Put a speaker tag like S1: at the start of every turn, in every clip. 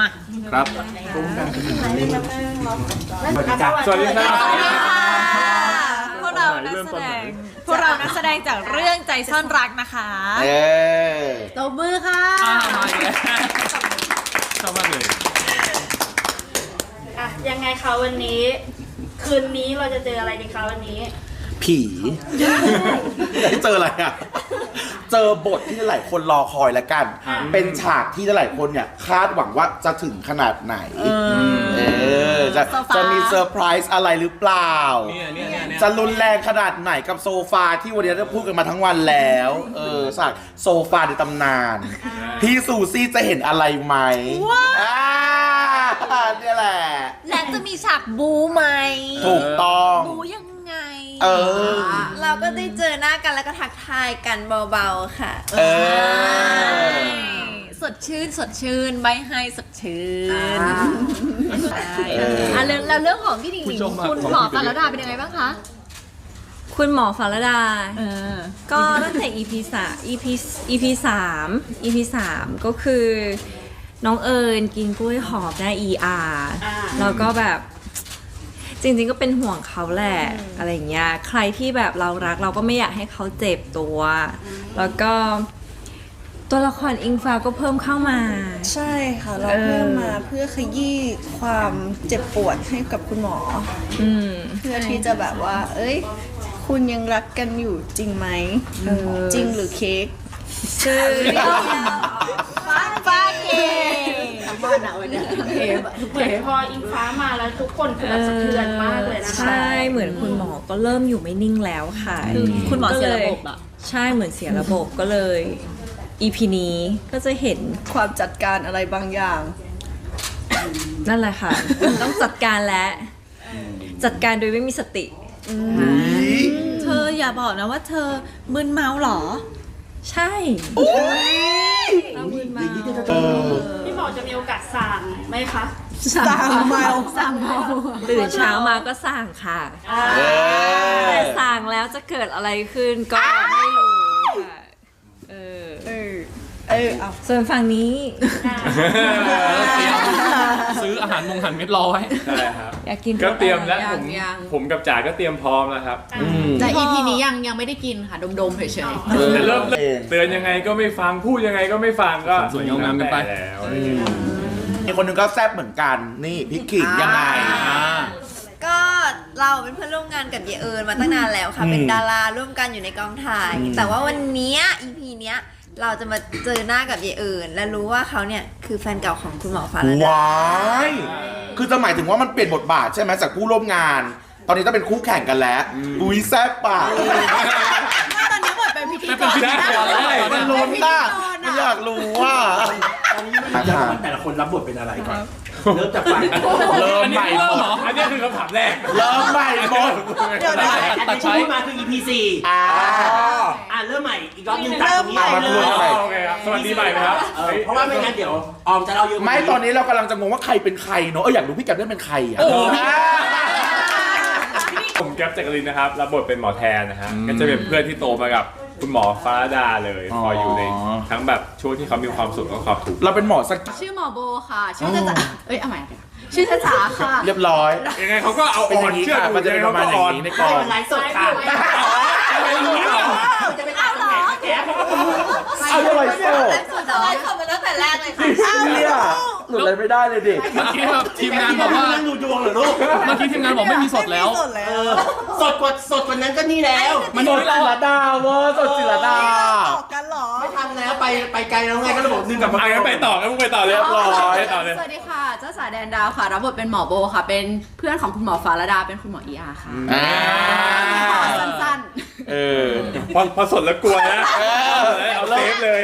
S1: มา
S2: ครับ
S3: สวัสดีครับ
S1: สวัสดีค่ะพวกเรานัก
S2: เริ่ม
S1: แส
S2: ต้น
S1: ด
S2: ไหน
S1: งพวกเรานักแสดงจากเรื่องใจซ่อนรักนะคะ
S3: เออ
S1: ตบมือค่ะ
S2: อ้าวมาอีกแล้วชอบมากเลย
S4: อะยังไงคะวันนี้ คืนนี้เราจะเจออะไรกันคะวันนี้
S3: ผีได้เจออะไรอะ เจอบทที่หลายคนรอคอยแล้วกัน เป็นฉากที่หลายคนเนี่ยคาดหวังว่าจะถึงขนาดไหน เออ จะ
S1: โซฟา
S3: จะมีเซอร์ไพรส์อะไรหรือเปล่า
S2: เนี่ยเนี่ยเนี่ยเนี่ย
S3: จะรุนแรงขนาดไหนกับโซฟาที่วันนี้ได้พูดกันมาทั้งวันแล้ว เออฉากโซฟาในตำนาน พี่ซูซี่จะเห็นอะไรไหมอ่าเนี่ยแหละ
S1: และจะมีฉากบูไหม
S3: ถูกต้อง
S1: บูยังไง
S3: เออ
S5: เราก็ได้เจอหน้ากันแล้วก็ทักทายกันเบาๆค่ะ
S3: เออ
S1: สดชื่นสดชื่นใบให้สดชื่นใช่
S3: เอออ่
S1: อะเรื่องแล้วเรื่องของพี่หนิงหนิง
S2: ผู้ชมมา
S1: คุณ
S2: ของ
S1: หมอ
S2: พี่
S1: ปา
S2: หนิ
S1: รงดาเป็นยังไงบ้างคะ
S5: คุณหมอฟาราดา
S1: เออ
S5: ก็ตั้งแต่ EP สาม EP EP สาม EP สามก็คือ น้องเอิญกินกล้วยหอมได้ ER
S4: อ่า
S5: แล้วก็แบบ จริงๆก็เป็นห่วงเขาแหละอะไรอย่างเงี้ยใครที่แบบเรารักเราก็ไม่อยากให้เขาเจ็บตัว แล้วก็ตัวละครอิงฟ้าก็เพิ่มเข้ามา
S6: ใช่ค่ะเรา
S5: เออ
S6: เพิ่มมาเพื่อขยี้ความเจ็บปวดให้กับคุณหมอ
S5: อืม
S6: เพื่อที่จะแบบว่า เอ้ย คุณยังรักกันอยู่จริงไหม
S5: เออ
S6: จริงหรือเค้ก
S5: ชื่อ
S1: ฟ้า เก
S4: พออิงฟ้ามาแล้วทุกคนคือแบบสะเทือนมากเลยนะคะ
S5: ใช่เหมือนคุณหมอก็เริ่มอยู่ไม่นิ่งแล้วค่ะ
S1: คือคุณหมอเสียระบบอะ
S5: ใช่เหมือนเสียระบบก็เลย EP นี้ก็จะเห็น
S6: ความจัดการอะไรบางอย่าง
S5: นั่นแหละค่ะ ต้องจัดการและจัดการโดยไม่มีสติ
S1: เธออย่าบอกนะว่าเธอมึนเมาเหรอ
S5: ใช่เรามืนเมา
S3: เออ
S4: พี่หมอจะมีโอกาสสั่งไหมคะ
S6: สั่งเมา
S1: สั่งเมา
S5: ตื่นเช้ามาก็สั่งค่ะ
S3: เอ
S5: แต่
S3: อ
S5: สั่งแล้วจะเกิดอะไรขึ้นก็ไม่รู้ค่ะเออ
S6: เออเออเอา
S5: ส่วนฝั่งนี้
S2: ซื้ออาหารมงหันเม็ดรอไว้
S7: ใช่ครับ
S5: อยากกิน
S7: ก็เตรียมแล้ว
S1: ยั
S7: ผ
S1: ง
S7: ม
S1: ยัง
S7: ผมกับจ๋าก็เตรียมพร้อมแล้วครับ
S3: อืม
S1: แต่ EP นี้ยังยังไม่ได้กินค่ะ ดมๆเฉย
S3: เออ
S7: แต่เริ่ม
S3: เอง
S7: เตือนยังไงก็ไม่ฟังพูดยังไงก็ไม่ฟังก็
S2: สวยงามกันไป
S7: แล้วอะไรอย่างเงี้ย
S3: มีคนหนึงก็แซ่บเหมือนกันนี่พี่ขิงยังไง
S2: อ่า
S5: ก็เราเป็นเพื่อนร่วมงานกับเยเอิญมาตั้งนานแล้วค่ะ
S3: อืม
S5: เป็นดาราร่วมกันอยู่ในกองถ่าย
S3: อืม
S5: แต่ว่าวันเนี้ย EP เนี้ย เราจะมาเจอหน้ากับเยเอิญและรู้ว่าเขาเนี่ยคือแฟนเก่าของคุณหมอฟ้าแล้วนะ
S3: ว้ายคือจะหมายถึงว่ามันเปลี่ยนบทบาทใช่ไหมจากผู้ร่วมงาน ตอนนี้ต้องเป็นคู่แข่งกันแล้วอุ้ยแซ่บป่ะ
S1: ๆตอนนี้หมดเป็นพิธีกร
S2: เป็นพิธีกรแล้ว
S3: มันลุ้นน่ะมันอยากรู้ว่า
S8: อยากรู้ว่าแต่ละคนรับบทเป็นอะไรก่อน เริ่มจากฝั่ง
S3: เริ่ม
S2: อันนี้
S3: ใหม่
S2: เริ่
S3: หม
S2: ม
S3: ด
S2: เหรอ
S7: อันนี้คือคำถามแรก
S3: เริ่มใหม่หมด
S6: เดี๋ยวนะ
S8: อันนี้ที่พูดมาคือ EP 4
S3: อ่า
S8: อะเริ่มใหม่อีกรอบหนึงตัดตรงนี้
S3: เอามา
S8: เล
S3: ทวน
S8: ย
S3: ใหม่
S7: โอเคครับสวัสดีใหม่นะครับ
S8: เออเพราะว่าไม่งั้นเดี๋ยวออมจะเล่าเยอะกว่า
S3: ไม่ตอนนี้เรากำลังจะงงว่าใครเป็นใครเนอะเอออยากรู้พี่แกัปได้เป็นใครอะ
S7: ผมแก๊ปจักรินนะครับรับบทเป็นหมอแทนนะฮะ
S2: อืม
S7: ก็จะเป็นเพื่อนที่โตมากับ คุณหมอฟ้าดาเลย
S3: อ๋อ
S7: คอยอยู่ในทั้งแบบช่วงที่เขามีความสุขและความทุกข์
S3: เราเป็นหมอสัก
S1: ชื่อหมอโบค่ะ ชื่อจะจ๋าเอ้ยเอาใหม่เอาใหม่ชื่อจะจ๋าค่ะ
S3: เรียบร้อย
S7: ยังไงเขาก็เอา
S3: เป็น
S7: อ่
S3: อ
S7: อน
S3: ย่างนี้
S7: เชื่อ
S3: ค่ะ
S7: ดู
S3: มันจะ
S7: ยัง
S3: เป็
S7: ไง
S3: นประ
S7: เขา
S3: มาณ
S7: ก็
S3: อย่า
S7: อ่อน
S3: งนี้ในก
S8: ใช่
S3: อง
S8: มันไลฟ์สดค่ะ
S7: ไม่รู้เหรอ
S8: จะไม่ตัดตรงไหนแก
S3: เอาอะไรโซ่
S5: สุดท้ายเขามาตั้งแต่แรกเลยค่ะ
S3: เนี่ย หลุดอะไรไม่ได้เลยเด็ก
S2: เมื่อกี้แบบทีมงานบอกว่า
S8: นั่งดูดวงเหรอลูก
S2: เมื่อกี้ทีมงานบอกไม่มีสดแล้ว
S6: ไม่มีสดแล้ว
S8: เออสดกว่าสดกว่านั้นก็นี่แล้ว
S2: มัน
S3: สดจิรดาเวอร์สดจิรดา
S6: ต่อกันเหรอ
S8: ไม่ทันแล้วไปไปไกลแล้วไงก็ระบบหนึ่งกลับมา
S7: อะงั้นไปต่องั้นมึงไปต่อเลย
S3: เรียบร้อย
S7: ไปต่อเลย
S1: สวัสดีค่ะ เจ้าสาแดนดาวค่ะ รับบทเป็นหมอโบค่ะ เป็นเพื่อนของคุณหมอฟ้าระดา เป็นคุณหมอเออาค่ะ
S3: อ่า
S1: สั้น
S3: เออ
S7: พอพอสดแล้วกลัวนะ
S3: เออ
S7: เอาเซฟเลย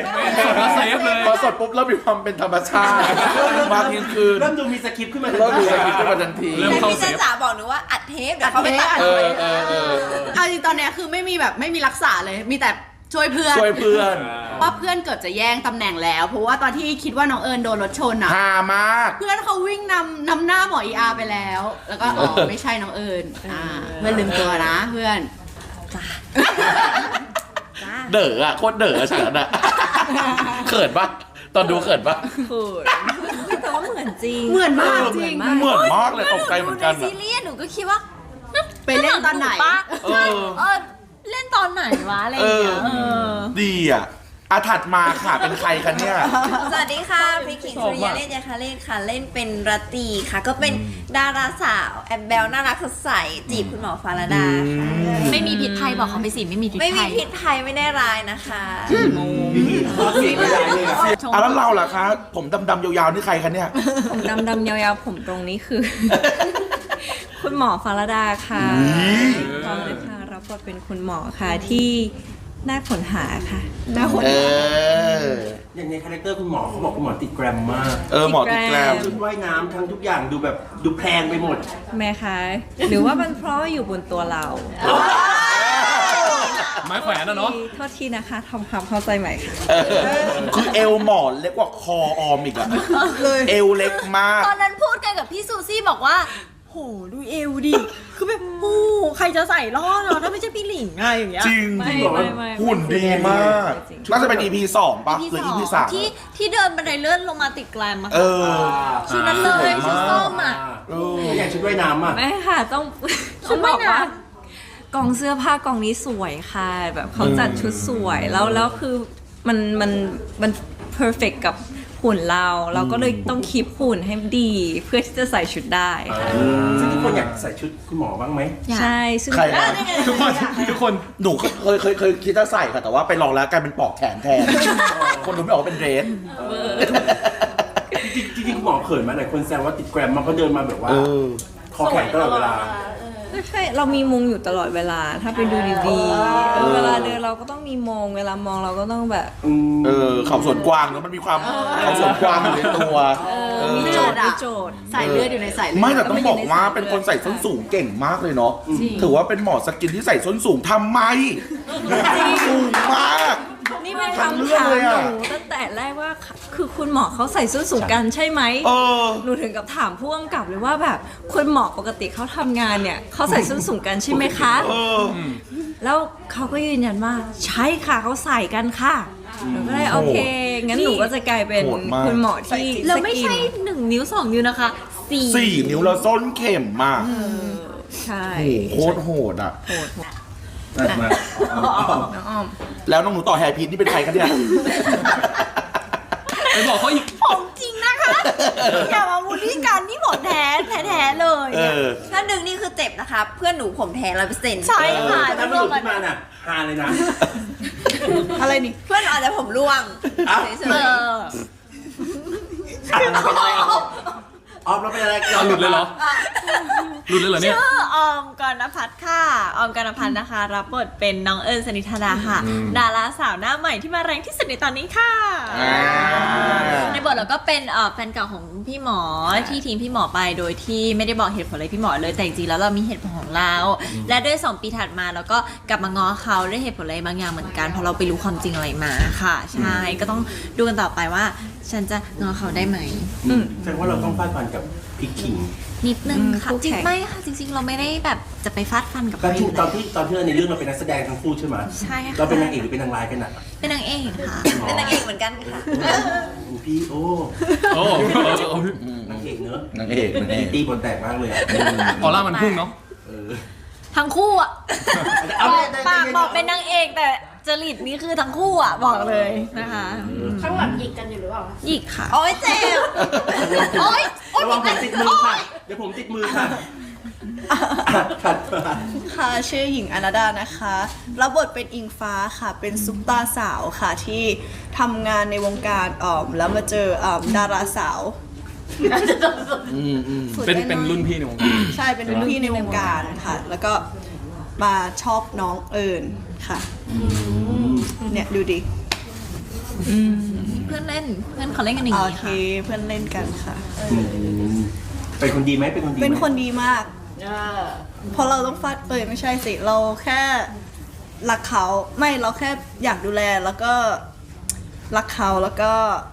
S2: มาเซฟเลย
S3: พอสดปุ๊บแล้วมีความเป็นธรรมชาติมากยิ่งขึ้น
S8: เริ่มดูมีสคริปต์ขึ้นมา
S3: เริ่มดูสกิปขึ้นมาทันที
S2: เริ่ม
S5: แต่
S2: เข้า
S5: พี่
S2: เซ
S5: จ้า
S2: ฟ
S5: จ๋าบอกหนูว่าอัดเทปเดี๋ยวเขาไปตัด
S3: เออเออเออ
S1: ๆเอาจริงตอนเนี้ยคือไม่มีแบบไม่มีรักษาเลย มีแต่ช่วยเพื่อน
S3: ช่วยเพื่อน
S1: ว่าเพื่อนเกิดจะแย่งตำแหน่งแล้ว เพราะว่าตอนที่คิดว่าน้องเอิญโดนรถชนอะ
S3: ฮามาก
S1: เพื่อนเขาวิ่งนำนำหน้าหมอเออาไปแล้ว แล้วก็อ๋อไม่ใช่น้องเอิญอ่าเพื่อนลืมตัวนะเพื่อน
S3: เด๋ออะโคตรเด๋ออะฉากนั้นอะเขินปะตอนดูเขินปะ
S5: คือแต่ว่าเหมือนจริง
S1: เหมือนมาก
S3: เออ
S1: จริง
S3: เหมือนมากเลยตกใจเหมือนกัน
S5: ดูใน
S3: อะ
S5: ซีรีส์หนูก็คิดว่า
S1: ไปเล่นตอนไหน
S5: ปะ
S3: เอ
S5: ใช่
S3: อ
S5: เออเล่นตอนไหนวะอะไรอย่างเงี้ย
S3: เออ
S5: เออ
S3: ดีอะ อาถัดมาค่ะ เป็นใครคะเนี่ย
S5: สวัสดีค่ะพริกขิงสุริยาเล่นยาคาเล่นค่ะ เล่นเป็นรัตตีค่ะ ก็เป็นดาราสาวแอบเบลน่ารักสดใสจีบคุณหมอฟาราดาค่ะ
S9: ไม่มีพิษภัยบอกเขาไปสิไม่มีพิษ
S5: ไม่มี
S9: ภัย
S5: พิษภัยไม่ได้ร้ายนะคะ
S8: ข้อเสียไม่ได้เลยอะ
S3: อะแล้วเราล่ะคะ ผมดำๆยาวๆนี่ใครคะเนี่ย
S5: ผมดำดำๆยาวๆ ผมตรงนี้คือ คุณหมอฟาราดาค่ะ
S3: อุ๊ย
S5: ตอนเลยค่ะรับบทเป็นคุณหมอค่ะที่ น่าขนหาค่ะน่าขน
S3: เอ
S5: หา
S3: อ
S8: อย่างในคาแรคเตอร์คุณหมอเขาบอกคุณหมอติดแกรมมาก
S3: เออหมอติดแกลม
S8: ชุดว่ายน้ำทั้งทุกอย่างดูแบบดูแพงไปหมด
S5: แม่คะหรือว่ามันเพราะว่าอยู่บนตัวเรา
S2: ไม้แขวนนะเนาะ
S5: โทษทีนะคะทำความเข้าใจใหม่ค่ะ
S3: เออคือเอวหมอนเล็กกว่าคอออมอีกอะเอวเล็กมาก
S9: ตอนนั้นพูดกันกับพี่ซูซี่บอกว่าโห ดูเอวดิ คือแบบโอ้ใครจะใส่รอดเนาะถ้าไม่ใช่พี่หลิงอะไรอย่างเงี้ย
S3: จริง
S5: ไม่
S8: บอกว่า
S5: ไม่ไม่
S3: หุ่นดีมากน่าจะเป็น EP สองปะหรือ EP สาม
S9: ที่ที่เดินบันไดเลื่อนลงมาติดแกลมอะ
S3: เอ
S9: ค่ะ
S3: อ
S9: ชุดนั้นเลยชุดส้มอะ
S3: เออ
S8: แล้วอย่างชุดว่ายน้ำอะ
S5: ไม่ค่ะต้อง
S9: ชุ
S5: ต้อ
S9: ด
S5: งบ
S9: ว่า
S5: อยก
S9: น้ำ
S5: ว่ากองเสื้อผ้ากองนี้สวยค่ะ แบบเขาจัดชุดสวยแล้วแล้วคือมันมันมัน perfect กับ หุ่นเรา เราก็เลยต้องคีบหุ่นให้ดีเพื่อที่จะใส่ชุดได้ค่ะ
S8: ซึ่งทุกคนอยากใส่ชุดคุณหมอบ้างไหม
S5: ใช่ซึ่ง
S3: ใครนะ
S2: ทุกคนทุกคน
S3: หนูเคยเคยเคยคิดจะใส่ค่ะ แต่ว่าไปลองแล้วกลายเป็นปลอกแขนแทน คนดูไม่ออกว่าเป็นเดรส
S8: จริงๆคุณหมอเขินไหมาหลายคนแซวว่าติดแกรมมันก็เดินมาแบบว่า
S3: เออ
S8: คอแข็งตลอดเวลา
S5: ไม่ ใช่เรามีมงอยู่ตลอดเวลา ถ้าไปดูดีๆเออเวลาเดินเราก็ต้องมีมง เวลามองเราก็ต้องแบบ
S8: อืม
S3: เออเขาสวนกวางเนอะมันมีความเขาสวนกวางอยู่ในตัวเออ
S5: มีโจทย์มีโจทย์
S1: ใส่เลือดอยู่ในสายเลือด
S3: ไม่แต่ต้องบอกว่าเป็นคนใส่ส้นสูงเก่งมากเลยเนาะถือว่าเป็นหมอสกินที่ใส่ส้นสูงทำไมสูงมาก
S5: นี่เป็น
S3: ทั้ง
S5: คำ
S3: เรื่อง
S5: ถาม
S3: เลย
S5: ห
S3: อะ
S5: นูตั้งแต่แรกว่าคือคุณหมอเขาใส่ส้นสูงกันใช่ไหม
S3: เออ
S5: หนูถึงกับถามผู้กำกับเลยว่าแบบคุณหมอปกติเขาทำงานเนี่ยเขาใส่ส้นสูงกันใช่ไหมคะ
S3: เออ
S5: แล้วเขาก็ยืนยันว่าใช่ค่ะเขาใส่กันค่ะหนูก็เลยโอเค งั้นหนูก็จะกลายเป็น
S3: โหดมาก
S5: คุณหมอที่
S9: แล้วไม่ใช่
S5: สกิน
S9: หนึ่งนิ้วสองนิ้วนะคะสี่
S3: สี่นิ้วแล้วส้นเข็มมาก
S5: ใช่
S3: โหโคตรโหดอะ
S5: โหด
S8: มา
S5: น้องอ้อม
S3: แล้วน้องหนูต่อแฮร์พีทนี่เป็นใครกันเนี่ย
S2: ไปบอกเขาอีก
S9: ของจริงนะคะ อย่ามาบูลลี่กันนี่หมดแท้แท้ๆเลย
S3: เออ
S5: ถ้าดึงนี่คือเจ็บนะคะ เพื่อนหนูผมแท้ร้อยเปอร์เซ็นต์
S9: ใช่ค่ะ
S8: แต่ถ้าไม่หลุดขึ้นมาน่ะฮาเลยนะ
S6: อะไรนี่
S5: เพื่อนหนูอาจจะผมร่วง
S8: อ้าว
S5: เฉ
S9: เอยอ
S8: อะมันเป็นอะไรออฟ ออฟเราเป็นอะไร
S2: เอาหลุดเลยเหรอ หลุดเลยเหรอเนี่ย
S9: ชื่อออมกรณพัฒน์ค่ะ ออมกรณพัฒน์นะคะ รับบทเป็นน้องเอิญสนิธาดาค่ะดาราสาวหน้าใหม่ที่มาแรงที่สุดในตอนนี้ค่ะ
S3: อ่า
S9: ในบทเราก็เป็นเอ่อแฟนเก่าของพี่หมอที่ทิ้งพี่หมอไปโดยที่ไม่ได้บอกเหตุผลอะไรพี่หมอเลยแต่จริงๆแล้วเรามีเหตุผลของเรา และด้วยสองปีถัดมาเราก็กลับมาง้อเขาด้วยเหตุผลอะไรบางอย่างเหมือนกันเพราะเราไปรู้ความจริงอะไรมาค่ะ ใช่ก็ต้องดูกันต่อไปว่า ฉันจะง้อเขาได้ไหม
S8: อืม แสดงว่าเราต้องฟาดฟันกับพริกขิง
S9: นิดนึงค่ะจริงไม่ค่ะจริง ๆ เราไม่ได้แบบจะไปฟาดฟันกับ
S8: ตอ
S9: เขา
S8: น
S9: อ
S8: ที่
S9: ยู่
S8: ตอ
S9: แล้
S8: น
S9: ว
S8: ที่ตอนที่เราในเรื่องเราเป็นนักแสดงทั้งคู่ใช่ไหม
S9: ใช่ค่ะ
S8: เราเป็นนางเอกหรือเป็นนางร้ายกันอะ
S9: เป็นนางเอกค่ะ
S5: เป็นนางเอกเหมือนกันค่ะ
S8: โอ้พี่โอ้
S2: โอ้โอ้
S8: นางเอกเนอะ
S3: นางเอกนางเอก
S8: ตีบนแตกมากเลยอะ
S2: ออร่ามันพุ่งเนาะ
S8: เออ
S9: ทั้งคู่อะ
S8: เอา
S9: ปากบอกเป็นนางเอกแต่ จริตนี่คือทั้งคู่อะบอกเลยนะคะ
S4: ข้างหลังหยิกกันอยู่หรือเปล่า
S9: หยิกค่ะ
S5: โอ้ยเจ็บ
S9: โอ๊ยโอ๊ย
S8: ระวังผมติดมือค่ะ เดี๋ยวผมติดมือค่ะถัดมา
S6: ค่ะชื่อหญิงอนาดานะคะรับบทเป็นอิงฟ้าค่ะ เป็นซุปตาสาวค่ะที่ทำงานในวงการอ่อมแล้วมาเจออ่อมดาราสาว
S3: อืมอืม
S6: ฝึก
S2: เป็น
S6: ได้
S2: เป็น
S6: อย
S2: รุ่นพี่ในวงการ
S6: ใช่เป็นรุ่นพี่ในวงการค่ะ แล้วก็มาชอบน้องเอิญ ค่ะเนี่ยดูดิ
S9: เพื่อนเล่นเพื่อนเขาเล่นกันอย่าง
S6: โอ
S9: นี้
S6: เค
S9: ค่ะ
S6: เพื่อนเล่นกันค่ะ
S8: อืมเป็นคนดีไหมเป็นคนดีไหม
S6: เป็นคนดีมากเพราะเราต้องฟาดเอยไม่ใช่สิ เราแค่รักเขาไม่เราแค่อยากดูแลแล้วก็รักเขาแล้วก็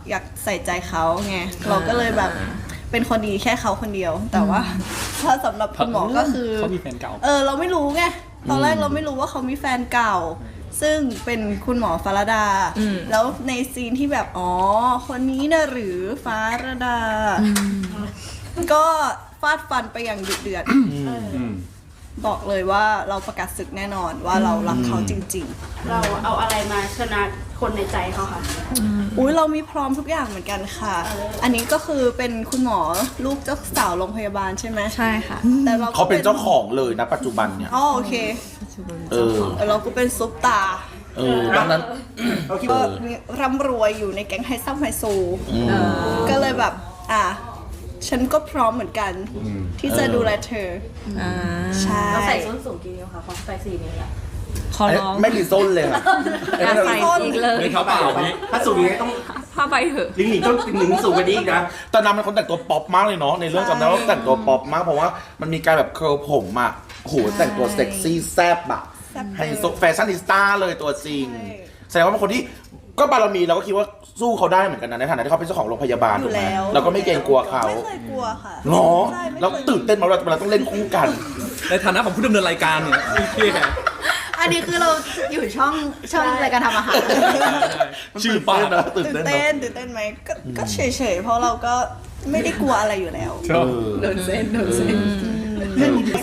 S6: อยากใส่ใจเขาไงเราก็เลยแบบเป็นคนดีแค่เขาคนเดียว แต่ว่า ถ้าสำหรับคุณหมอก็คือ
S2: เขามีแฟนเก่า
S6: เออ เราไม่รู้ไง ตอนแรกเราไม่รู้ว่าเขามีแฟนเก่า ซึ่งเป็นคุณหมอฟาราดาแล้วในซีนที่แบบ อ๋อ คนนี้นะหรือฟาราดา ก็ฟาดฟันไปอย่างดุเดือดบอกเลยว่าเราประกาศศึกแน่นอนว่าเรารักเขาจริง
S4: เราเอาอะไรมาชนะคนในใจเขาค่ะ
S6: ๆ อุ้ยเรามีพร้อมทุกอย่างเหมือนกันค่ะ อันนี้ก็คือเป็นคุณหมอลูกเจ้าสาวโรงพยาบาลใช่ไหม
S5: ใช่ค่ะ
S6: แต่เราก็
S3: เขาเป็นเจ้าของเลยนะปัจจุบันเนี่ย
S6: อ๋อโอเค
S3: เออ
S6: แต่เราก็เป็นซุปตา
S3: เออดังนั้น
S8: เราคิด
S6: ก็
S8: ว่า
S6: มีร่ำรวยอยู่ในแก๊งไฮซัมไฮโซก็เลยแบบ อะ ฉันก็พร้อมเหมือนกัน ที่จะดูแลเธอ
S5: อ่า
S6: ใช่
S4: เราใส่ส้นสูงกี่นิ้วคะความใส่สี่นิ้วอะ
S5: ขอร้อง
S3: ไม่มีส้นเลยค่ะ
S5: อย่าใส่อีกเลย
S2: ไม่เท้าเปล่านี้
S8: ถ้าสูงอย่างนี้ต้อง
S5: ผ้าใบเถอะ
S8: ลิงหลิงต้องลิงหลิงสูงกว่านี้อีกนะ
S3: แต่นางเป็นคนแต่งตัวป๊อปมากเลยเนาะในเรื่องจำได้ว่าแต่งตัวป๊อปมากเพราะว่ามันมีการแบบเคิร์ลผมอะโหแต่งตัวเซ็กซี่แซ่บอะ
S6: แซ่บ
S3: ไฮโซแฟชั่นนิสต้าเลยตัวจริงแสดงว่าเป็นคนที่ก็บารมีเราก็คิดว่าสู้เขาได้เหมือนกันนะในฐานะที่เขาเป็นเจ้าของโรงพยาบาล
S6: อ
S3: ถู
S6: ยู่
S3: กไหม
S6: แล้ว
S3: เราก็ไม่เกรงกลัวเขา
S6: ไม่เคยกลัวค่ะ
S3: เนาะ
S6: ใช่ไม่
S3: แล้ว
S6: เคย
S3: ตื่นเต้นมากเวลาเราต้องเล่นคู่กัน
S2: ในฐานะของผู้ดำเนินรายการเนี่ยพี่แก
S1: อันนี้คือเราอยู่ช่องช่องรายการทำอาหาร
S2: ชื่อปาก
S3: นะตื่น
S6: ตื่น
S3: เต้น
S6: เต้น
S3: เนาะ
S6: ตื่นเต้นไหมก็ก็เฉยๆเพราะเราก็ไม่ได้กลัวอะไรอยู่แล้ว
S2: ชอบ
S1: โดนเส้นโดนเส้น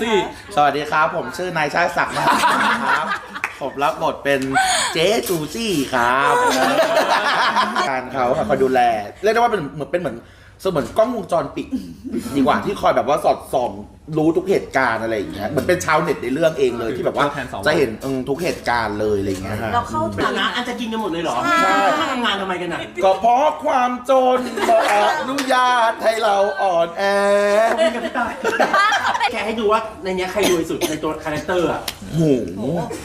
S2: ซี่
S3: สวัสดีครับ ผมชื่อนายชาติศักดิ์นะครับ ผมรับบทเป็นเจ๊จูจี้ครับการเขาค่ะคอยดูแลเรียกได้ว่าเป็นเหมือนเป็นเหมือน เสมือนกล้องวงจรปิด ดีกว่าที่คอยแบบว่าสอดส่องรู้ทุกเหตุการณ์อะไรอย่างเงี้ยเหมือนเป็นชาวเน็ตในเรื่องเองเลยที่แบบว่าจะเห็นเออทุกเหตุการณ์เลยอะไรอย่างเงี้ยฮะ
S4: เราเข้า
S8: เป็
S4: ถึ
S8: น
S4: ง
S8: นะอันจะกินกันหมดเลยเหรอ
S3: ใช่
S8: มาทำงานทำไมกันน่ะ
S3: ก็เพราะความจนบอกอนุญาตให้เราอ่อนแอ
S8: กินกับพี่ตายแกให้ดูว่าในเนี้ยใครรวยสุดในตัวคาแรคเตอร์อะ
S3: โห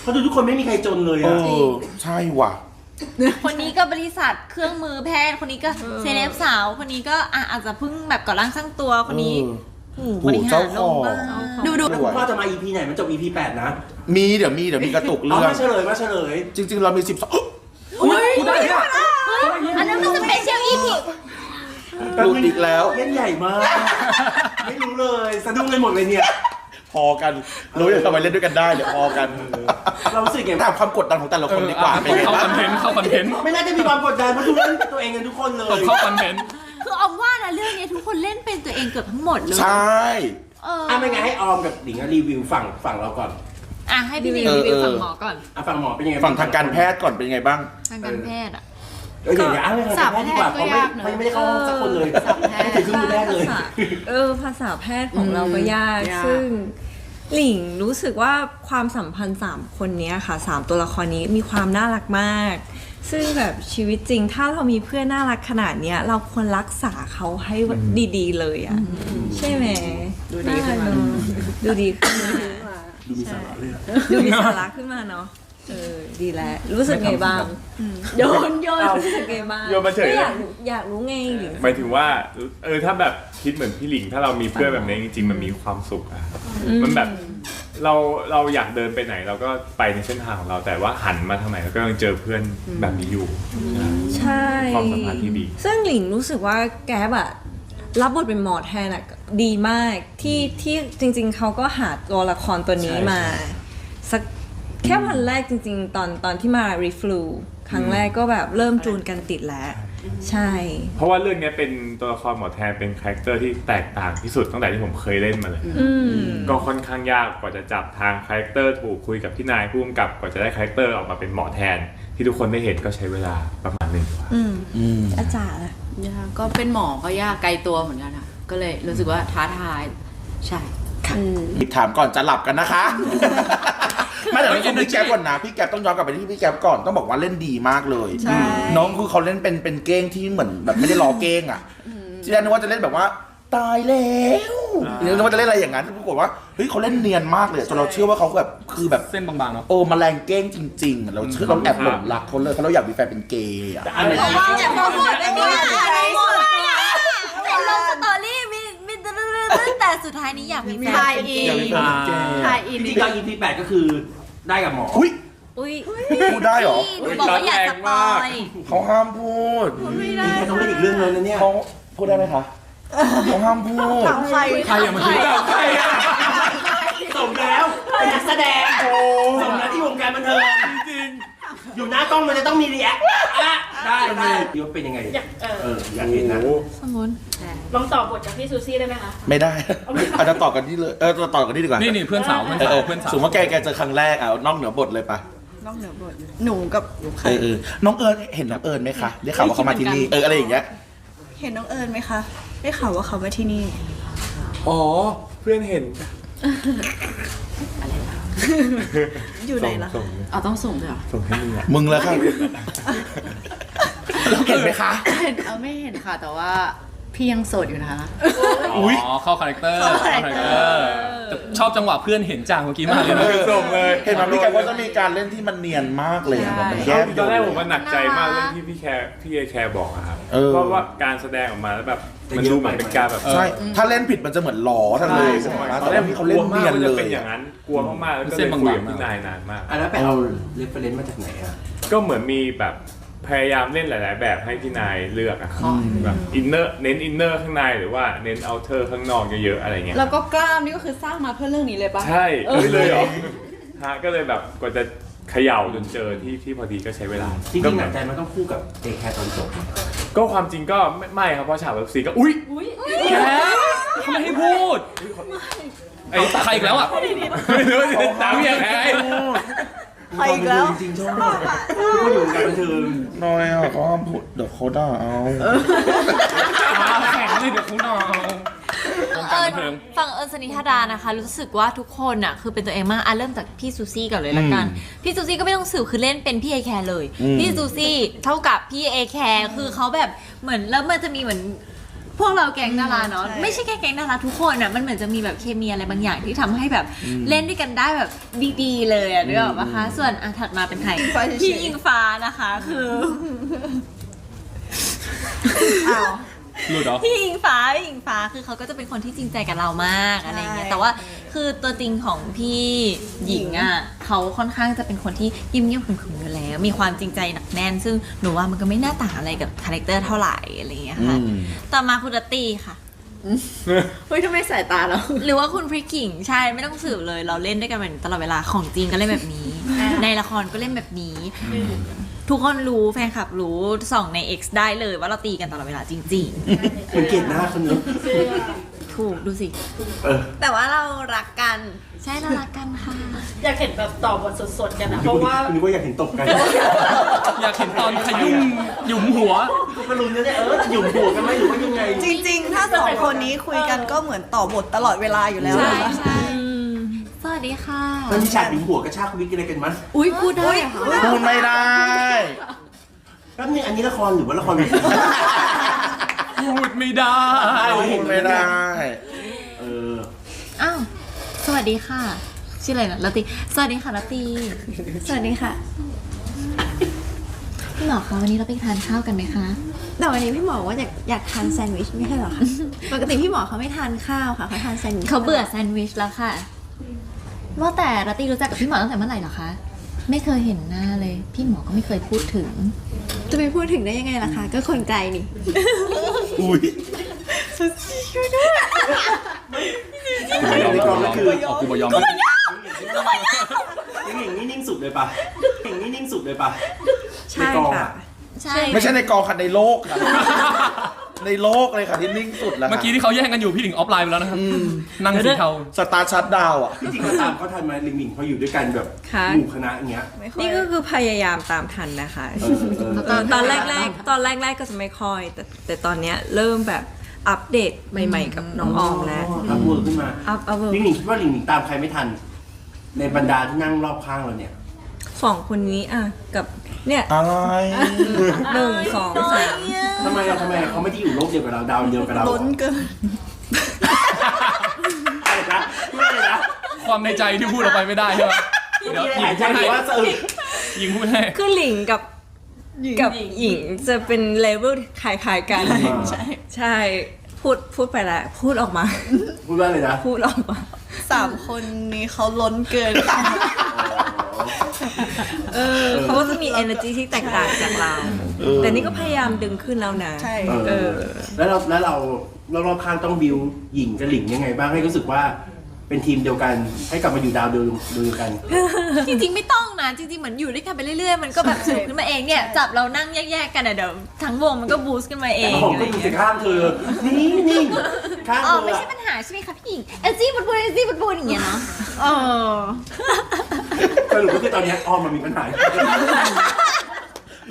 S8: เพราะดูทุกคนไม่มีใครจนเลย
S3: เอ
S8: อะ
S3: อใช่ว่ะ
S9: คนนี้ก็บริษัทเครื่องมือแพทย์คนนี้ก็เซเลบสาว คนนี้ก็อะอาจจะเพิ่งแบบก่อร่างสร้างตัวคนนี้
S3: เออ
S9: หู
S3: หู
S9: บริหาร
S3: เจ้า
S9: โร
S3: ของ
S9: งพยาบาล
S1: ดูดู
S8: แล้วคุณพ่อจะมา EP ไหน มันจบ EP 8 นะ
S3: มีเดี๋ยวมีเดี๋ยวมีกระตุก
S8: เอา
S3: เรื่อง
S8: มาเฉลยมาเฉลย
S3: จริง ๆ เรามีสิบสอง
S8: อุ้ยกูได้เนี่ย
S9: อันนั้นมันจะเป็นเชียลอีพี
S3: หลุดอีกแล้ว
S8: เล่นใหญ่มาก ไม่รู้เลย สะดุ้งเลยหมดเลยเนี่ย
S3: พอกันรู้อย่างทำไมเล่นด้วยกันได้เดี๋ยวพอกัน
S8: เรารู้สึกไง
S3: ถามความกดดันของแต่ละคนดีกว่าเป็นไง
S2: เข้า
S3: บ้า
S2: คองนเทนต์เข้าคอนเทนต์
S8: ไม่น่าจะมีความกดดันเพราะทุกเล่นตัวเองกันทุกคนเลย
S2: เข้าคอนเทนต์
S9: คือออมว่านะเรื่องเนี้ยทุกคนเล่นเป็นตัวเองเกือบทั้งหมดเลย
S3: ใช่
S9: เออ
S8: อะไม่งั้นให้ออมกับหลิงอะรีวิวฝั่งฝั่งเราก่อน
S9: อะให้พี่ลิง
S3: เออ
S9: รีวิว
S3: เออ
S9: ฝั่งหมอก่อน
S8: อะฝั่งหมอเป็นยังไง
S3: ฝั่งทางการแพทย์ก่อนเป็นไงบ้าง
S9: ทางการแพทย์อะ
S8: เออเดี๋ยวอย่าอ้างเรื่องทางการแพทย์ดีกว่าเพราะไม่เขายังไม่ได้เข้าห้องสักคนเลยไม่ถึงครึ่งมือแรกเลย
S5: ภาษาเออภาษาแพทย์ของเราก็ยาก
S1: ยาก
S5: ซึ่งหลิงรู้สึกว่าความสัมพันธ์สามคนเนี้ยค่ะสามตัวละครนี้มีความน่ารักมาก ซึ่งแบบชีวิตจริง ถ้าเรามีเพื่อนน่ารักขนาดเนี้ย เราควรรักษาเขาให้ดีๆ เลยอะใช่ไหม
S1: ดูดีขึ้นมา
S5: เออดูดีขึ้นมา
S8: ดูมีสาระเลยอะ
S5: ดูมีสาระขึ้นมาเนาะ เออดีแล้วรู้สึกไงบ้าง
S1: โยนโยน
S5: รู้สึกไงบ้าง
S7: โยนมาเฉย
S5: ก็
S7: เลย
S5: อยากรู้อยากรู้ไงหลิง
S7: หมายถึงว่าเออถ้าแบบคิดเหมือนพี่หลิง ถ้าเรามีเพื่อนแบบนี้จริงๆมันมีความสุขอะมันแบบเราเราอยากเดินไปไหนเราก็ไปในเส้นทางของเราแต่ว่าหันมาทางไหนเราก็ยังเจอเพื่อนแบบนี้อยู่
S5: ใช่
S7: ความสัมพันธ์ที่ดี
S5: ซึ่งหลิงรู้สึกว่าแกบอะรับบทเป็นหมอแทนอะดีมากที่ที่จริง ๆเขาก็หาตัวละครตัวนี้มาสัก แค่วันแรกจริง ๆ ตอนตอนที่มารีฟลูครั้งแรกก็แบบเริ่มจูนกันติดแล้ว ใช่
S7: เพราะว่าเรื่องเนี้ยเป็นตัวละครหมอแทนเป็นคาแรคเตอร์ที่แตกต่างที่สุดตั้งแต่ที่ผมเคยเล่นมาเลย
S5: อืม
S7: ก็ค่อนข้างยากกว่าจะจับทางคาแรคเตอร์ถูกคุยกับพี่นายผู้กำกับกว่าจะได้คาแรคเตอร์ออกมาเป็นหมอแทน ที่ทุกคนได้เห็นก็ใช้เวลาประมาณหนึ่งกว่า
S5: อืม
S3: อืม
S5: อาจารย์อะ
S1: ยากก็เป็นหมอก็ยากไกลตัวเหมือนกันค่ะ ก็เลยรู้สึกว่าท้าทาย ใช่ค่ะ
S3: หยิบถามก่อนจะหลับกันนะคะ ไม่แต่ต้องชมพี่แก๊ปก่อนนะพี่แก๊ปต้องย้อนกลับไปที่พี่แก๊ปก่อนต้องบอกว่าเล่นดีมากเลย
S6: ใช่
S3: น้องคือเขาเล่นเป็นเป็นเก้งที่เหมือนแบบไม่ได้รอเก้งอะที่แรกนึกว่าจะเล่นแบบว่า ตายแล้วนึกว่าจะเล่นอะไรอย่างนั้นปรากฏว่าเฮ้ยเขาเล่นเนียนมากเลยจนเราเชื่อว่าเขาแบบคือแบบ
S2: เส้นบางๆเนาะ
S3: โอ้แมลงเก้งจริงๆเราเชื่อเราแอบหลงรักเขาเลยเพราะเราอยากมีแฟนเป็นเกย์อะ
S8: แต่อันไหน
S9: แต่พอพูดไม่มีอะไรหมดเลยอะเห็นลงสตอรี่มีมีแต่สุดท้ายนี้อยากมีแฟน
S1: ถ่าย
S9: เป็น
S1: อิ
S9: เก
S1: น
S9: ย์
S1: ถ่ายอิน
S8: จริงๆตอน EP 8ก็คือ ได้กับหมอ
S3: อุ้ย
S5: อุ้ย
S3: พูดได้เหรอ
S9: หนูบอกว่าอย่าสปอย
S3: เขาห้ามพูด
S8: นี่ต้องเล่นอีกเรื่องนึงนะเนี่ย
S3: เขาพูดได้ไหมคะเขาห้ามพูด
S6: ถามใคร
S2: ใครอะมันคือ
S8: ใครอะสมแล้วเป็นนักแสดงสมแล้วที่วงการบันเทิงจริง อยู่หน้ากล้องมันจะต้องมีรีแอคอะได้ได้คิดว่าเป็นยังไง
S4: อยากเออ
S8: เอออยากเห็นนะ
S9: สมมุติ
S4: ลองตอบบทจากพี่ซูซี่ได้ไหมคะ
S3: ไม่ได้ อาจจะต่อกันที่เลยเออต่อกันที่ดีกว่า
S2: นี่นี่เพื่อนสาวเพื่อน
S3: เออ
S2: สา
S3: เอ
S2: ว
S3: อ
S2: เพื่อนสาว
S3: สมมติว่าแกแกเจอครั้งแรกอะนอกเหนือบทเลยปะ
S6: นอกเหนือบทหนูกับใคร
S3: เออเออน้องเอิญเห็นน้องเอิญไหมคะได้ข่าวว่าเขามาที่นี่เอออะไรอย่างเงี้ย
S6: เห็นน้องเอิญไหมคะ ได้ข่าวว่าเขามาที่นี่
S7: อ๋อ เพื่อนเห็น
S6: อยู่ไหนล่ะ
S7: ส่ง
S1: เอาต้องส่งด้วยเหรอ
S7: ส่งให้มึงอะ
S3: มึงแล้วค่ะเราเห็นไหมคะ
S1: เห็นเอาไม่เห็นค่ะ แต่ว่าพี่ยังโสดอยู่นะคะ
S2: อ๋อเข้าคาแรคเตอร์เข้าคาแรคเตอร์แต่ชอบจังหวะเพื่อนเห็นจังเมื่อกี้มากเลยนะ
S7: ส่งเลย
S3: เห็นไหมพี่แกว่าจะมีการเล่นที่มันเนียนมากเลยอะแบบมันแย
S7: เอา
S3: บ
S7: ตอนแรกผมว่าหนักใจมากเรื่องที่พี่แคร์พี่แคร์บอกอะครับ
S3: เออ
S7: เพราะว่าการแสดงออกมาแล้วแบบ มันดูเหมือนเป็นการแบบ
S3: ใช่ ถ้าเล่นผิดมันจะเหมือนหลอทั้งเลยใช่ไหมตอนแรกพี่เขาเล่นเนียนเล
S7: จะ
S3: ย
S7: เป็นอย่างนั้นกลัวมากๆแล้วก็เลยคุยกับพี่นายนานมาก
S8: อันนั้นไปเอาเรฟเฟรนซ์มาจากไหนอะ
S7: ก็เหมือนมีแบบพยายามเล่นหลาย ๆ แบบให้พี่นายเลือกอะครับแบบอินเนอร์เน้นอินเนอร์ข้างในหรือว่าเน้นเอาเทอร์ข้างนอกเยอะ ๆ อะไรเงี้ย
S1: แล้วก็กล้ามนี่ก็คือสร้างมาเพื่อเรื่องนี้เลยปะ
S7: ใช่ไม่เลยเหรอฮะก็เลยแบบกว่าจะเข ย่าจนเจอที่ที่พอดีก็ใช้เวลา
S8: จริงๆหนักใจมันต้องคู่กับเอแคร์ตอนจบ
S7: ก็ความจริงก็ไม่ไม่ครับเพราะฉากเลิฟซีนก็อุ้ย
S2: แกเขาไม่ให้พูดไอ้ใครอีกแล้วอะ
S7: ไม่รู้จะตามยังไง
S6: ใครอีกแล้ว
S8: จริงๆชอบทุกคนอยู่วงการบันเทิง
S3: น้อยอะเขาห้ามพูดเดี๋ยวเขาด่าเอา
S2: แข่งเลยเดี๋ยวคุณเอาวง
S9: เอ
S2: กา ร
S9: อ
S2: บันเทิง
S9: ฟังเอิญสนิธาดานะคะ รู้สึกว่าทุกคนอะคือเป็นตัวเองมากอะเริ่มจากพี่ซูซี่ก่อนเลยละกัน พี่ซูซี่ก็ไม่ต้องสืบคือเล่นเป็นพี่เอแคร์เลย พี่ซูซี่เท่ากับพี่เอแคร์คือเขาแบบเหมือนแล้วมันจะมีเหมือนพวกเราแก๊งดาราเนาะ
S6: ใช่
S9: ไม่ใช่แค่แก๊งดาราทุกคนอะมันเหมือนจะมีแบบเคมีอะไรบางอย่างที่ทำให้แบบเล่นด้วยกันได้แบบดีๆเลยอะนึกออกปะคะส่วนอะถัดมาเป็นใครพี่อิงฟ้านะคะคือ
S6: อ้าว
S2: หลุดเหรอ
S9: พี่อิงฟ้าพี่อิงฟ้าคือเขาก็จะเป็นคนที่จริงใจกับเรามากอะไรอย่างเงี้ย
S6: ใช่
S9: แต่ว่าคือตัวจริงของพี่หญิงอะเขาค่อนข้างจะเป็นคนที่ยิ้มเงียบๆขรึมๆอยู่แล้ว มีความจริงใจหนักแน่น ซึ่งหนูว่ามันก็ไม่น่าต่างอะไรกับคาแรคเตอร์เท่าไหร่อะไรอย่างเงี้ยค่ะ
S3: อืม
S9: ต่อมาคุณดัตตี้ค่ะ
S1: เฮ้ยทำไมสายตาเรา
S9: หรือว่าคุณพริกกิ่งใช่ไม่ต้องสืบเลย เราเล่นด้วยกันแบบนี้ตลอดเวลาของจริงก็เล่นแบบนี้ ในละครก็เล่นแบบนี้ ทุกคนรู้แฟนคลับรู้ส่องใน X ได้เลยว่าเราตีกันตลอดเวลาจริง
S8: มันเกลียดหน้าคนนี้
S9: ๆ ถูกดูสิ
S8: เออ
S6: แต่ว่าเรารักกัน
S9: ใช่น่ารักกันค่ะ
S4: อยากเห็นแบบต่อบทสดๆกันนะเพราะว่า
S8: คุณนึกว่าอยากเห็นตบกัน
S2: อยากเห็นตอนขยุ่มหยุมหัว
S8: ก็ลุ้นนะเนี่ยเออจะอยู่บวกกันไหมหรือว่ายังไง
S6: จริงๆ ถ้าสองคนนี้คุยกันก็เหมือนต่อบทตลอดเวลาอยู่แล้ว
S9: ใช่
S6: นะคะ
S9: ใช่ส วัสดีค่ะ
S8: มันมีฉากหญิงหัวกระชากวิกอะไรกันมั้ย
S9: อุ้ยพูดได้เหรอค่ะ
S3: พูดไม่ได้
S8: แป๊บนึงอันนี้ละครหรือว่าละครเวที
S2: พูดไม่ได้
S3: พูดไม่ได้
S8: เออ
S9: อ้าว สวัสดีค่ะ ชื่ออะไรนะลาตีสวัสดีค่ะลาตี
S5: สวัสดีค่ะ
S9: พี่หมอคะวันนี้เราไปทานข้าวกันไหมคะ
S5: แต่วันนี้พี่หมอว่าอยากอยากทานแซนด์วิชไม่ใช่เหรอคะ ปกติพี่หมอเขาไม่ทานข้าวค่ะเขาทานแซนด์วิช
S9: เขาเบื่อแซนด์วิชแล้วค่ะ ว่าแต่ลาตีรู้จักกับพี่หมอตั้งแต่เมื่อไหร่เหรอคะ ไม่เคยเห็นหน้าเลย พี่หมอก็ไม่เคยพูดถึง
S5: จะไปพูดถึงได้ยังไงล่ะคะ ก็คนไกลนี่
S3: อุ้ย
S2: กูบอยอมกูบอยอมออกกูบอยอม
S8: ยังหญิงนี่นิ่งสุดเลยปะหญิงนี่นิ่งสุดเลยปะ
S5: ใช่
S8: นกอง
S5: ค่ะ
S8: อะ
S9: ใช่
S3: ไม่ใช่ในกองค่ะในโลกค่ะ ในโลกเลยค่ะที่นิ่งสุดแล้วค่ะ
S2: เมื่อกี้ที่เขาแย่งกันอยู่พี่หลิงออฟไลน์ไปแล้วนะครับนั่งสีเทา
S3: สตาร์ชัดดาวอะ
S8: ที่จริงเราตามเขาทันไหมลิงหญิงเขาอยู่ด้วยกันแบบ
S5: ค่ะ
S8: หมู่คณะอย่างเงี้ย
S5: นี่ก็คือพยายามตามทันนะคะ
S8: เออเออ
S5: ตอนตอนแรกๆ ตอนแรกๆก็จะไม่ค่อย แต่แต่ตอนเนี้ยเริ่มแบบอัปเดตใหม่ๆ กับน้องออมแล้ว
S8: อัพเวิร์ขึ้นมา
S5: อัพอัพเวิร์
S8: ลิงหญิงคิดว่าลิงหญิงตามใครไม่ทัน ในบรรดาที่นั่งรอบข้างเราเนี่ย
S5: สองคนนี้อะกับเนี่ย
S3: อะไร
S5: หนึ่งสองสาม
S8: ทำไมอะทำไมอะเขาไม่ได้อยู่โลกเดียวกับเราดาวเดียวกับเรา
S6: ล้นเกิน
S8: อะไรนะพูดอะไรนะ
S2: ความในใจที่พูดออกไปไม่ได้ใช่ไหมเดี๋ยวหญิ
S8: หางยใจ
S2: พูด
S8: ห
S2: ให้
S8: รือว่าสะอึก
S2: หญิงพูดให้
S5: คือหลิงกับกับหญิงจะเป็นเลเวลคล้ายๆกัน
S6: ใช่
S5: ใช่พูดพูดไปแล้วพูดออกมา
S8: พูดว่าอะไรนะ
S5: พูดออกมา
S6: สามคนนี้เขาล้นเกินค่ะ
S5: เออเขาก็จะมี energy ที่แตกต่างจากเราแต่นี่ก็พยายามดึงขึ้นแล้วนะ
S6: ใช่
S8: เออ แล้วเราแล้วเราเรารอบข้างต้องบิวหญิงกับหลิงยังไงบ้างให้รู้สึกว่า เป็นทีมเดียวกัน ให้กลับมาอยู่ดาวเดียวเดียวกัน
S9: จริงๆไม่ต้องนะจริงๆเหมือนอยู่ด้วยกันไปเรื่อยๆมันก็แบบสนุกขึ้นมาเองเนี่ยจับเรานั่งแยกๆกันอะเดี๋ยวทั้งวงมันก็บูสต์ขึ้นมาเอง
S8: ผม
S9: อะไร
S8: ก็อยู่
S9: เงี้ย
S8: ข้างเธอ นี่นี่ข้าง
S9: อ๋อ
S8: เธอ
S9: ไม่ใช่ปัญหาใช่ไหมคะพี่หญิงเอซี่บุดบุดเอซี่บุดบุดอย่างเงี้ยเนาะเออ
S8: สรุปก็คือตอนนี้ออมมันมีปัญหา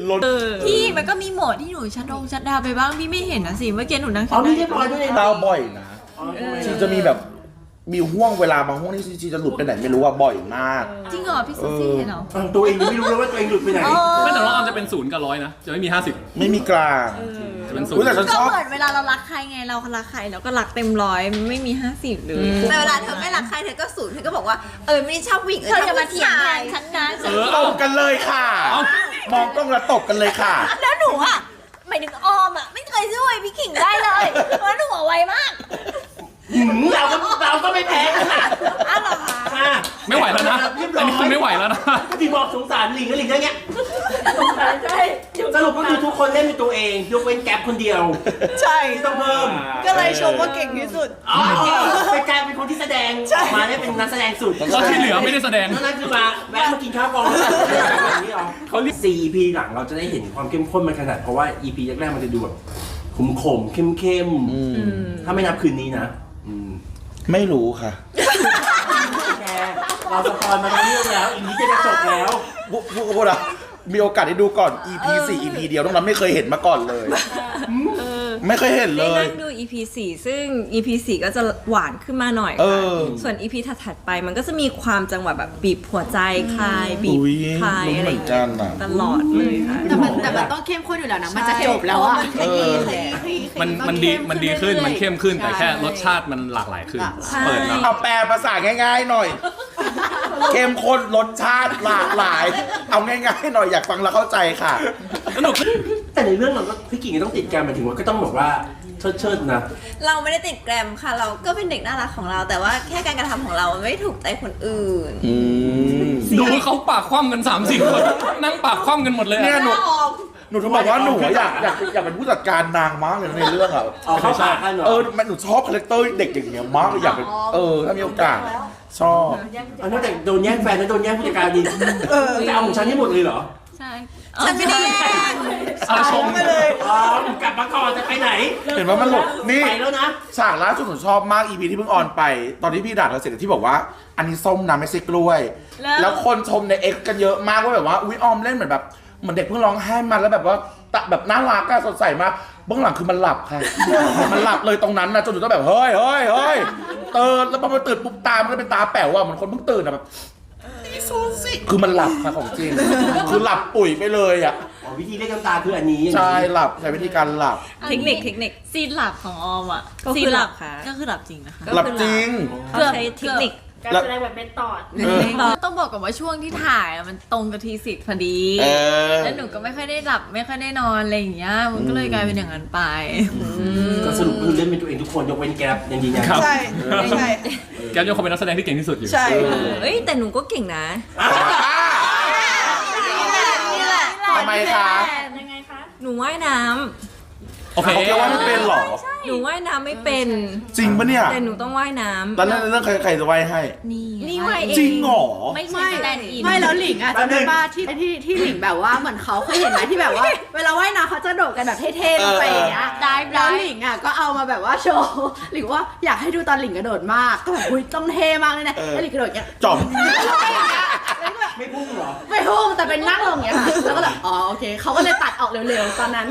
S3: รถ
S9: พี่มันก็มีโหมดที่หนูชัดดงชัดดาวไปบ้างพี่ไม่เห็นนะสิเมื่อกี้หนูนั่ง
S8: อ๋อมีเรียบร้อยด้วยเลย
S3: ดาวบ่อยนะ
S8: อ๋อทำไม
S3: ชีจะมีแบบ มีห่วงเวลาบางห่วงที่ชีจะหลุดไปไหนไม่รู้ว่าบ่อยมาก
S9: จริงเหรอพี่ซูซี่เห็นเหรอ
S8: อะตัวเองยังไม่รู้เลยว่าตัวเองหลุดไปไหน
S2: ไม่แต่น้องออมจะเป็นศูนย์กับร้อยนะ จะไม่มี50
S3: ไม่มีกลาง
S2: จะเป็นศูน
S3: อุ๊ย
S2: ย์
S3: แต่ฉัน
S9: ก็
S3: ชอบ
S9: เหมือนเวลาเรารักใครไงเรารักใครเราก็รักเต็มร้อยไม่มีห้าสิบเลย แต่เวลาเธอไม่รักใครเธอก็ศูนย์เธอก็บอกว่าเออไม่ได้ชอบผู้หญิงเธออย่ามาเถียงแทนฉันนะฉัน
S2: เออ
S3: ต
S2: เอา
S3: บกันเลยค่ะ
S2: เอ้า
S3: มองกล้องแล้วตบกันเลยค่ะ
S9: แล้วหนูอะหมายถึงออมอะไม่เคยช่วยพี่ขิงได้เลยเพราะหนูอะไวมาก
S8: หืมเราก็เราก็ไม่แพ้กันนะ
S9: อ้าวเหรอคะ
S8: ค่ะ
S2: ไม่ไหวแล้วนะ
S8: เรียบ
S2: อั
S8: ร้
S2: น
S8: อย
S2: นี้คือไม่ไหวแล้วนะ
S8: ที่บอกสงสารลิงก็ลิงก็เงี้ย
S4: ใช่
S8: สรุปก็คือทุกคนเล่นเป็นตัวเอง ยกเว้นแก๊ปคนเดียว
S6: ใช่
S8: ที่ต้องเพิ่ม
S6: ก็เลยชมว่าเก่งที่สุด
S8: อ๋อเป็นกลายเป็นคนที่แสดงออกมาได้เป็นนักแสดงสุด
S2: เพราะที่เหลือไม่ได้แสดง
S8: นอกนั้นคือมาแวะมากินข้าวกองแล้วแบบนี้เอาเขาเรียก4 EP หลังเราจะได้เห็นความเข้มข้นมันขนาดเพราะว่า EP แรกๆมันจะดูแบบขมขมๆเข้มเข้มๆถ้าไม่นับคืนนี้นะอืม
S3: ไม่รู้ค่ะ
S8: แกเราสปอยมาทั้งเรื่องแล้วอีนี้จะจบแล้ว
S3: พูดพูดพูดอะมีโอกาสได้ดูก่อน EP 4 EP เดียวต้องนั้นไม่เคยเห็นมาก่อนเลย ไม่เคยเห็นเล
S5: ได้
S3: ย
S5: นั่งดู EP 4ซึ่ง EP 4ก็จะหวานขึ้นมาหน่อย
S3: เอ
S5: ค่ะ
S3: อ
S5: ส่วน EP ถัดๆไปมันก็จะมีความจังหวะแบบบีบหัวใจคลายบีบ
S3: อุ๊ย
S5: คลาย
S3: รู้
S5: อะไร
S3: เหมือนกันอะ
S5: ตลอดเลยค่ะ
S1: แต่มันแต่มันต้องเข้มข้นอยู่แล้วนะ มันจะจบแล้วอะ
S3: เออ
S2: มันมันดีมันดีขึ้นมันเข้มขึ้นแต่แค่รสชาติมันหลากหลายขึ้น
S5: ใช่
S2: เปิดมา
S3: เอาแปลภาษาง่ายๆหน่อย เข้มข้นรสชาติหลากหลาย เอาง่ายๆหน่อยอยากฟังแล้วเข้าใจค่ะ
S2: สนุก
S8: แต่ในเรื่องเราก็พี่กิ่งก็ต้องติดแกรมหมายถึงว่าก็ต้องบอกว่าเชิดเชิดๆนะ
S9: เราไม่ได้ติดแกรมค่ะ เราก็เป็นเด็กน่ารักของเรา แต่ว่าแค่การกระทำของเรามันไม่ถูกใจคนอื่น
S3: อืม
S2: ดูเขาปากคว่ำกัน3ามสี่คน นั่งปากคว่ำกันหมดเลย
S3: เนี่ย
S2: อะ
S3: หนูหนูถึงบอกว่าหนูอะอยากอยากอยากเป็นผู้จัดการนางมากเลยในเรื่องอะ
S8: เอาเข้าปากกันเหรอ
S3: เออหนูชอบคาแรคเตอร์เด็กอย่างเงี้ยมากเลยอยากเป็นเออถ้ามีโอกาสชอบ
S8: เอานอกจากโดนแย่งแฟนแล้วโดนแย่งผู้จัดการดีจะเอาของฉันให้หมดเลยเหรอ
S9: ใช่ ฉันไม่ได้แย่ง
S2: เอาชม
S8: อ๋อกลับมาก่อนจะไปไหน
S3: เห็นว่ามันหลบนี่
S8: ไปแล้วนะ
S3: ฉากล่าสุดหนูชอบมาก EP ที่เพิ่งออนไป ตอนที่พี่ด่าเราเสร็จที่บอกว่า อันนี้ส้มนะไม่ใช่กล้วย แล้วคนชมใน X กันเยอะมากว่าแบบว่าอุ้ยออมเล่นเหมือนแบบเหมือนเด็กเพิ่งร้องไห้มาแล้วแบบว่าตะแบบน่ารักอะสดใสมากเบื้องหลังคือมันหลับค่ะ มันหลับเลยตรงนั้นนะจนหนูต้องแบบเฮ้ยเฮ้ยเฮ้ยตื่นแล้วพอมันตื่นปุ๊บตามันก็เป็นตาแป๋วอะเหมือนคนเพิ่งตื่นอะแบบ นี่ซูซี่ คือมันหลับค่ะของจริง คือหลับปุ๋ยไปเลยอะ
S8: อ๋อวิธีเรียกน้ำตาคืออันนี้
S3: ใช่หลับใช้วิธีการหลับ
S5: เทคนิคเทคนิค
S9: ซีนหลับของออมอะ
S5: ก็คือ
S9: ซีน
S5: หลับค่ะ
S9: ก็คือหลับจริงนะคะ
S3: หลับจริง
S5: เขาใช้เทคนิค
S4: การแสดงแบบเมนตอด
S3: เออ
S9: ต้องบอกก่อนว่าช่วงที่ถ่ายอะมันตรงกับทีสิทธิ์พอดี
S3: เออ
S9: แล้วหนูก็ไม่ค่อยได้หลับไม่ค่อยได้นอนอะไรอย่างเงี้ย มันก็เลยกลายเป็นอย่างนั้นไป
S8: ก็สรุปคือเล่นเป็นตัวเองทุกคนยกเว้นแกร็บยังยืนยัน
S2: ครับ
S6: ใช่ไม่ใช่
S2: แกยังคงเป็นนักแสดงที่เก่งที่สุดอยู่
S6: ใช่
S5: เอ้ยแต่หนูก็เก่งนะ
S9: นี่แหละ
S3: ทำไมคะ
S4: ยังไงคะ
S5: หนูว่ายน้ำ
S2: โอเค
S3: เขาแค่ว่าไม่เป็นหรอ
S5: หนูว่ายน้ำไม่เป็น
S3: จริงปะเนี่ย
S5: แต่หนูต้องว่ายน้ำ
S3: แล้วเรื่องใครใครจะไว้ให้
S9: นี่
S5: นี่ว่ายเอง
S3: จริงเหรอ
S9: ไม่ใช่
S1: ไม่
S9: สแตนด์อิน
S1: ไม่แล้วหลิงอะจำได้ป่ะที่ที่ที่หลิงแบบว่าเหมือนเขาเคยเห็นไหมที่แบบว่า เวลาว่ายน้ำเขาจะโดดกันแบบเท่ๆลงไปอย่างเงี้ย
S9: ได้
S1: แล้
S9: ได้
S1: วหลิงอะก็เอามาแบบว่าโชว์หลิงว่าอยากให้ดูตอนหลิงกระโดดมากก็แบบอุ้ยต้องเท่มากเลยนะ
S3: เออ
S1: แล้วหลิงกระโดดอย่างเงี้ย
S3: จอม
S8: ไม่พุ่งเหรอ
S1: ไม่พุ่งแต่เป็นนั่งลงอย่างเงี้ยค่ะแล้วก็แบบอ๋อโอเคเขาก็เลยตัดออกเร็วๆตอนนั้น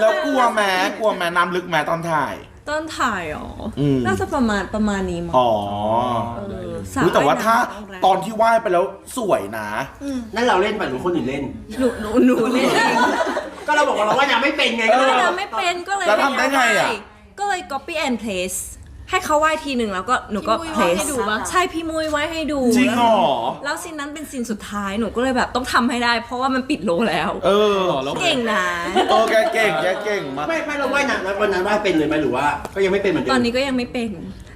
S3: แล้วกลัวแม้กลัวแม้น้ำลึกแม้ตอนถ่าย
S5: ต้นถ่ายอ๋ออ
S3: ม
S5: น่าจะประมาณประมาณนี้มั้ง
S3: อ๋อ
S5: เออสระ
S3: อุ๊ยแต่ว่าถ้า
S5: น้ำแรง
S3: ตอนที่ว่ายไปแล้วสวยนะ
S8: นั่นเราเล่นป่ะหรือคนอื่นเล่น
S5: หนูหนูหนูเล่นเอง
S8: ก็เราบอกว่าเราว่ายน้ำไม่เป็นไงก็
S5: ก็
S8: เลย
S5: ทำไม่เป็นก็เลย
S3: แล้วทำได้ไงอะ
S5: ก็เลย copy and paste ให้เขาว่ายทีหนึ่งแล้วก็หนูก็
S9: พี่มุ้ยว่าย
S5: place
S9: ให้ดูปะ
S5: ใช่พี่มุ้ยว่ายให้ดู
S3: จริงเหรอ
S5: แล้วซีนนั้นเป็นซีนสุดท้ายหนูก็เลยแบบต้องทำให้ได้ เพราะว่ามันปิดโลแล้ว
S3: เออ
S2: ต่อแล้ว
S5: เก่งนะ
S3: โอแกเก่งแกเก่งมาก
S8: ไม่ไม่เราว่ายน้ำแล้ววันนั้นว่ายเป็นเลยไหมหรือว่า ก็ยังไม่เป็นเหมือนเดิ
S5: ต
S8: ม
S5: อนนี้ก็ยังไม่เป็น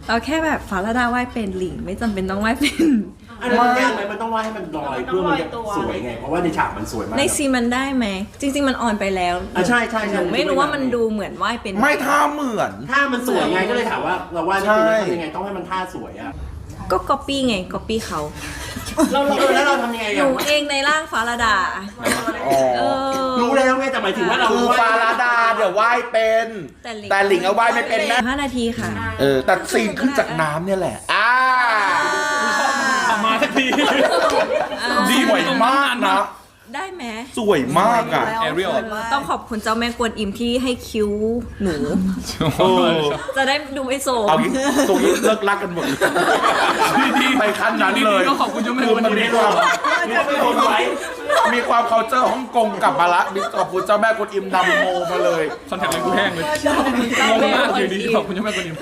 S5: เราแค่แบบฟาราดาว่ายเป็นหลิง ไม่จำเป็นต้องว่ายเป็น
S8: อันนั้นมันยากไหมมันต้องว่ายให้มันลอยเพื่อมันจะสวยไง เพราะว่าในฉากมันสวยมาก
S5: ในซีนมันได้ไหม จริง ๆ มันออนไปแล้ว
S8: อะใช่ใช่
S5: ห
S8: ใช่
S5: นูไม่รู้ว่ามันดูเหมือนว่ายเป็น
S3: ไม่ท่าเหมือน
S8: ถ้ามันสวยไงก็เลยถามว่าเราว่ายไม่เป็น
S3: ใช่
S8: แล้วทำยังไงต้องให้มันท่าสวยอะ
S5: ก็ก๊อปปี้ไงก๊อปปี้เขา
S8: เราเราแล้วเราทำยังไง
S5: ห
S8: อะ
S5: นูเองในร่างฟ้าระดา
S3: อ๋อ
S5: เออ
S8: รู้แล้วไงแต่หมายถึงว่าเรา
S3: คือฟาราดาเดี๋ยวว่ายเป็น แต่หลิงเอาว่ายไม่เป็นแม่
S5: ห้านาทีค่ะ
S3: เออ แต่ซีนขึ้นจากน้ำเนี่ยแหละ อ่า
S2: ทำมา สักที
S3: ดีสวยมากนะ
S5: ได้ไหม
S3: สวยมากอะ
S2: แอเรียล
S5: ต้องขอบคุณเจ้าแม่กวนอิมที่ให้คิ้วหนู
S3: เออ
S5: จะได้ดูไม่โซม
S3: เอางี้ตรงนี้เลิกรักกันหมดเลยไปขั้นนั้นเลย
S2: ดีๆก็ขอบคุณเจ้าแม่
S3: คือมันมีความ
S8: ไม่คนไว้
S3: มีความ culture ฮ่องกงกลับมาละมีขอบคุณเจ้าแม่กวนอิมนำโมมาเลย
S2: คอนแทคเลนส์กูแห้งเลยงงมากอยู่ดีๆขอบคุณเจ้าแม่กวนอิม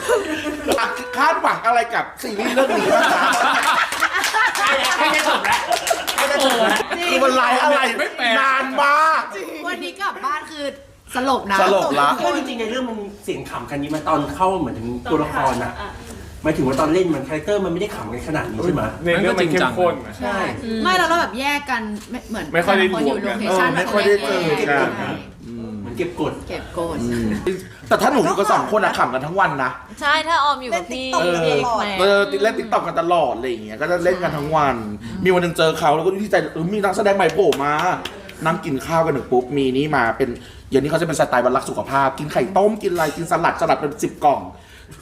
S3: อะคาดหวังอะไรกับซีรีส์เรื่องนี้บ้างคะ คือมันไลฟ์อะไร
S2: ไม่แปลก
S3: นานมาก
S1: วันนี้กลับบ้านคือสลบนะ
S3: สลบละ
S8: เพราะจริงๆในเรื่องมันเสียงขำกันนี้มาตอนเข้าเหมือนถึงตัวละครอะหมายถึงว่าตอนเล่นมันคาแรคเตอร์มันไม่ได้ขำกันขนาดนี้ใช่ไหม
S7: ในเรื่องมันเข้มข้นอะ
S8: ใช่
S1: ไม่แล้วเราแบบแยกกันไม่เหมือน
S7: ไม่ค่อยได้
S1: แต่ละคนอยู่
S7: รวมกัน
S1: โลเคชั่น
S3: เออไม่ค่อยได้เจอกัน
S8: เหมือน เก็บกด
S1: เก็บโกน
S3: แต่ถ้าหนูอยู่กับสองคนอะขำกันทั้งวันนะ
S9: ใช่ถ้าออมอยู่กับพี่
S6: เล่น TikTok
S9: อีก
S6: ตลอด
S9: แหม
S3: เออติดเล่นติ๊กต็อกกันตลอดอะไรอย่างเงี้ย ก็จะเล่นกันทั้งวัน มีวันหนึ่งเจอเขาแล้วก็ดีใจเออมีนักแสดงใหม่โผล่มา นั่งกินข้าวกันหนึ่งปุ๊บ มีนี่มาเป็นอย่างนี้เขาจะเป็นสไตล์บรรลักสุขภาพ กินไข่ต้ม กินอะไร กินสลัด สลัดเป็นสิบกล่อง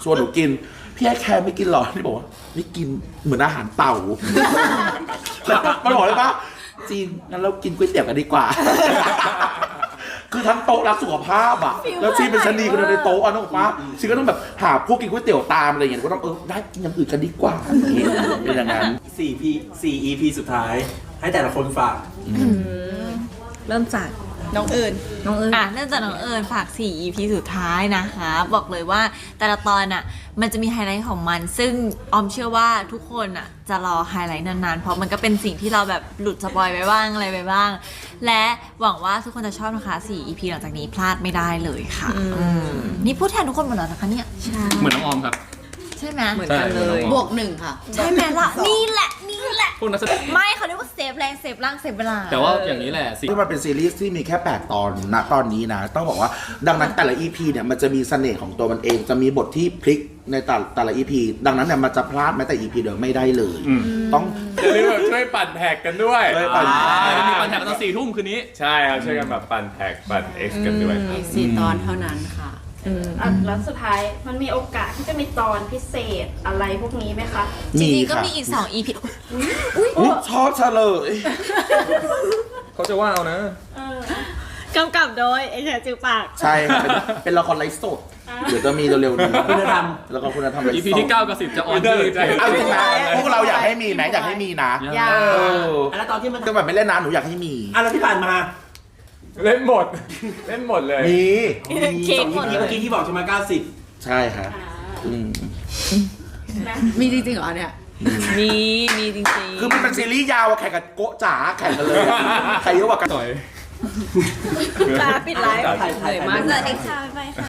S3: ชวนหนูกิน พี่ไอ้แคร์ไม่กินหรอนี่บอกว่าไม่กิน เหมือนอาหารเต่าแล้วมันบอกเลยปะจริงงั้นเรากินก๋วยเตี๋ยวกันดีกว่า คือทั้งโต๊ะรักสุขภาพอะแล้วชีเป็นชะนีคนเดียวในโต๊ะอะน้องป้าชีก็ต้องแบบหาพวกกินก๋วยเตี๋ยวตามอะไรอย่างเงี้ยก็ต้องเออได้กินอย่างอื่นกันดีกว่าอย่างเงี้ยเป็นอย่างนั้น
S8: 4 P 4 EP สุดท้าย ให้แต่ละคนฝาก
S5: เริ่มจาก
S6: น้องเอิญ
S5: น้องเอิญ
S9: อะเนื่องจากน้องเอิญฝาก 4 EP สุดท้ายนะคะ บอกเลยว่าแต่ละตอนอะ มันจะมีไฮไลท์ของมัน ซึ่งออมเชื่อว่าทุกคนอะ จะรอไฮไลท์นานๆ เพราะมันก็เป็นสิ่งที่เราแบบหลุดสปอยไปบ้างอะไรไปบ้าง และหวังว่าทุกคนจะชอบนะคะ 4 EP หลังจากนี้พลาดไม่ได้เลยค่ะอืมนี่พูดแทนทุกคนหมดแล้วนะคะเนี่ย
S2: เหมือนน้องออมครับ
S9: ใช่ไหม
S5: เหมือนกันเลย
S1: บวกหนึ่งค่ะ
S9: ใช่ไหมล่ะ นี่แหละ นี่แหละ
S2: พวกนักแสดง
S9: ไม่เขาเรียกว่าเซฟแรงเซฟร่างเซฟเวลา
S2: แต่ว่าอย่างนี้แหละสิ
S3: ที่มันเป็นซีรีส์ที่มีแค่ 8 ตอนณตอนนี้นะ ต้องบอกว่าดังนั้นแต่ละ EP เนี่ยมันจะมีเสน่ห์ของตัวมันเอง จะมีบทที่พลิกในแต่แต่ละ EP ดังนั้นเนี่ยมันจะพลาดแม้แต่ EP เดียวไม่ได้เลย ต้อง
S7: อย่าลืมแบบช่วยปั่นแท็กกันด้วย
S3: ช่วยปั่น
S2: อ่ามีปัญหากันตอนสี่ทุ่มคืนนี้
S7: ใช่ครับช่วยกันแบบปั่นแท็กปั่น X กันด้วยครับ
S1: อีกสี่ตอนเท่านั้นค่ะ
S4: อะแล้วสุดท้ายมันมีโอกาสที่จะมีตอนพิเศษอะไรพวกนี้ไหมคะ
S9: จ
S3: มี
S9: ริงๆก็
S3: ค่ะ
S9: มีอีก2 EP
S3: อุ๊ยชอบเฉลย
S2: เขาจะว่าเอานะ
S5: กำกับโดยเอเชียจิวปาก
S3: ใช่ครับเป็นเป็นละครไลฟ์สดเดี๋ยวจะมีเร็วๆนี้
S8: คุณธรรม
S3: ละครคุณธรรมไลฟ์ส
S2: EP
S3: ด
S2: ที่ 9 กับ 10 จะออนที่
S3: เอาจริงนะพวกเราอยากให้มีไหมอยากให้มีนะ
S1: อยาก
S3: เออ
S8: แล้วตอนที่มัน
S3: ก็แบบไม่เล่นนานหนูอยากให้มี
S8: อะแล้วที่ผ่านมา
S7: เล่นหมด เล่นหมดเลย
S3: มี
S8: มีสอง EP เมื่อกี้ที่บอกใช่ไหม90
S3: ใช่ครับอืม
S1: มีจริงๆเหรอเนี่ย
S5: มีมีจริงๆ
S3: คือมันเป็นซีรีส์ยาวอะแข่งกับโกะจ๋าแข่งกันเลยอะใครเยอะกว่ากัน
S2: ต่อย
S5: ตาปิดไลฟ์
S8: ถ่ายถ่าย
S5: เหนื่อยมาก
S9: สวัสดีค่ะบ๊ายบายค่ะ